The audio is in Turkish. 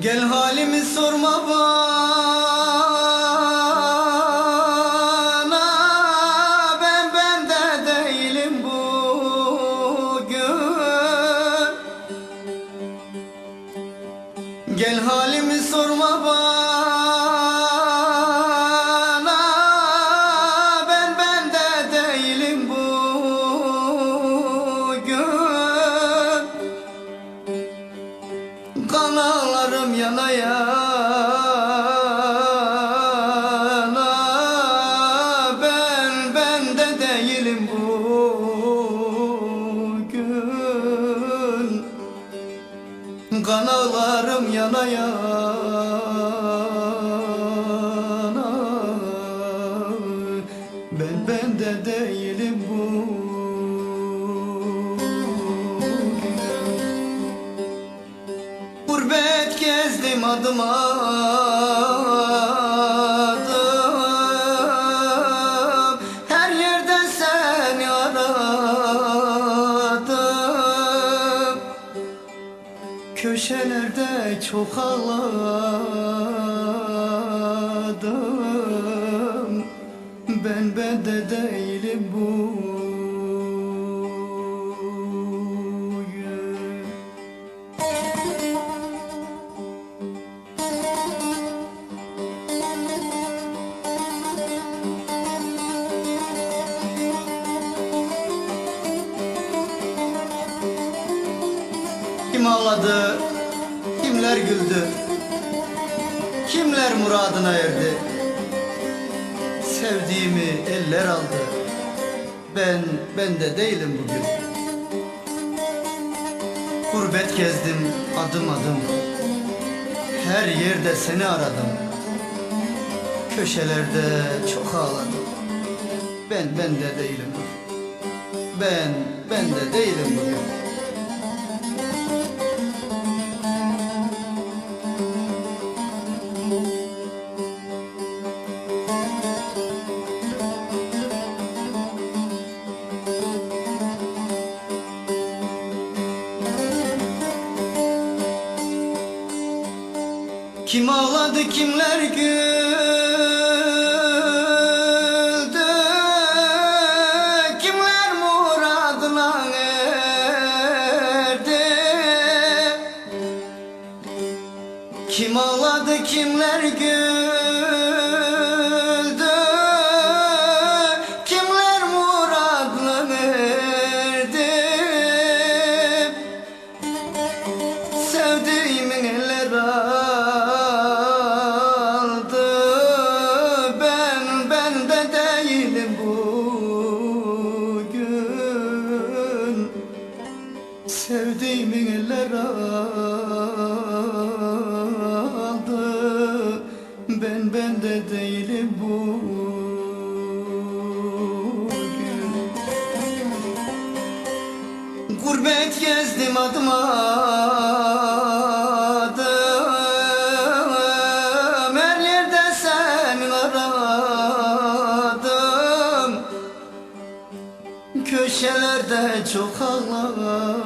Gel halimi sorma bana. Ben bende değilim bugün. Gel halimi sorma bana Kanalarım yana yana Ben bende değilim bugün. Kanalarım yana yana Ben bende değilim bugün gezdim adım adım. Her yerden seni aradım. Köşelerde çok ağladım. Ben bende değilim bugün Kim ağladı, kimler güldü, kimler muradına erdi. Sevdiğimi eller aldı, ben, ben de değilim bugün. Gurbet gezdim adım adım, her yerde seni aradım. Köşelerde çok ağladım, ben, ben de değilim. Ben, ben de değilim bugün. Kim ağladı kimler güldü? Kimler muradına erdi? Kim ağladı kimler güldü Sevdiğimin eller aldı. Ben, ben de değilim bugün Gurbet gezdim adım adım Her yerde seni aradım. Köşelerde çok ağladım